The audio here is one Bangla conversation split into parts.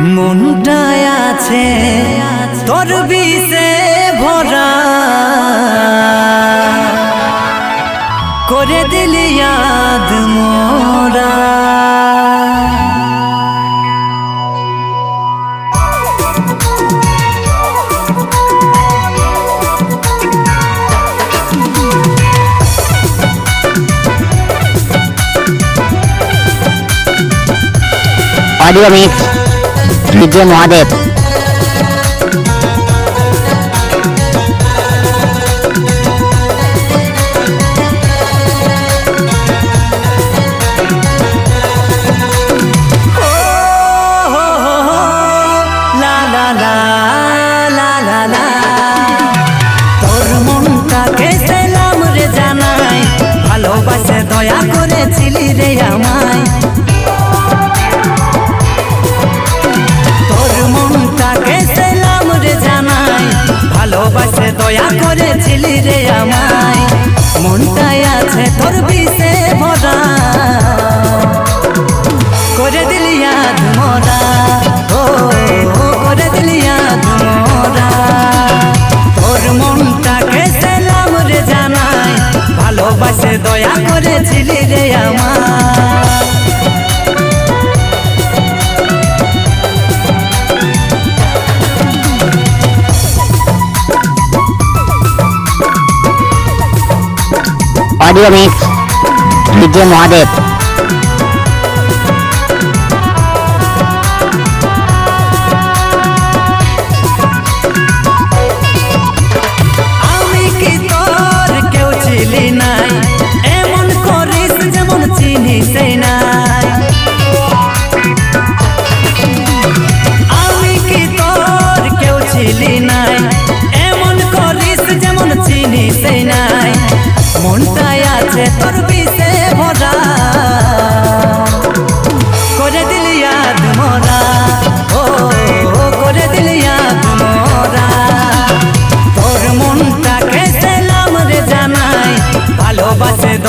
মনটায় আছে তোর বিষে ভরা। করে দিলি ইয়াদ মোরা। Audio mix DJ Mahadev. দয়া করেছিলি রে আমায়। করেছিলি রে আমায়। মনটাই আছে তোর বিষে ভরা। করে দিলি ইয়াদ মোরা। ও করে দিলি ইয়াদ মোরা। তোর মনটাকে সেলাম রে জানাই ভালোবাসে দয়া করেছিলি রে আমার অডিও মিক্স ডিজে মহাদেব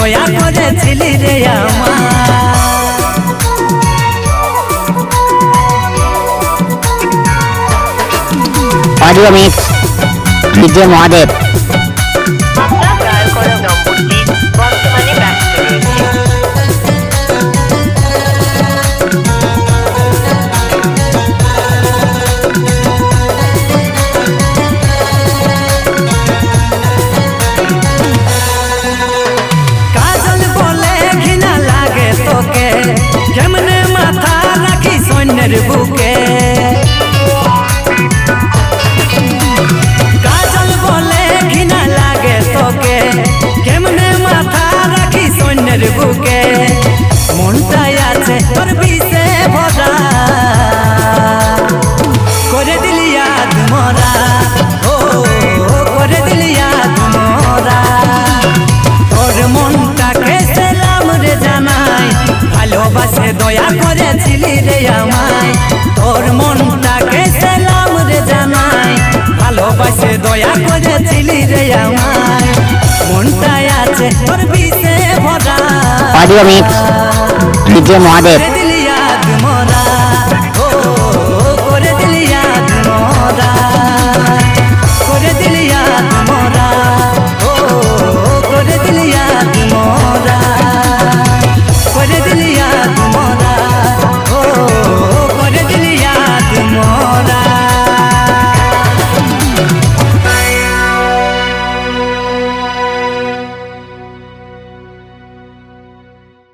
দয়া করেছিলি রে আমার। Audio mix DJ Mahadev. cérebro quer রে আমায়, তোর মনটাকে সেলাম রে জানাই। ভালোবাসে দয়া করেছিলি রে আমায়। মনটায় আছে তোর বিষে ভরা। Audio mix DJ Mahadev.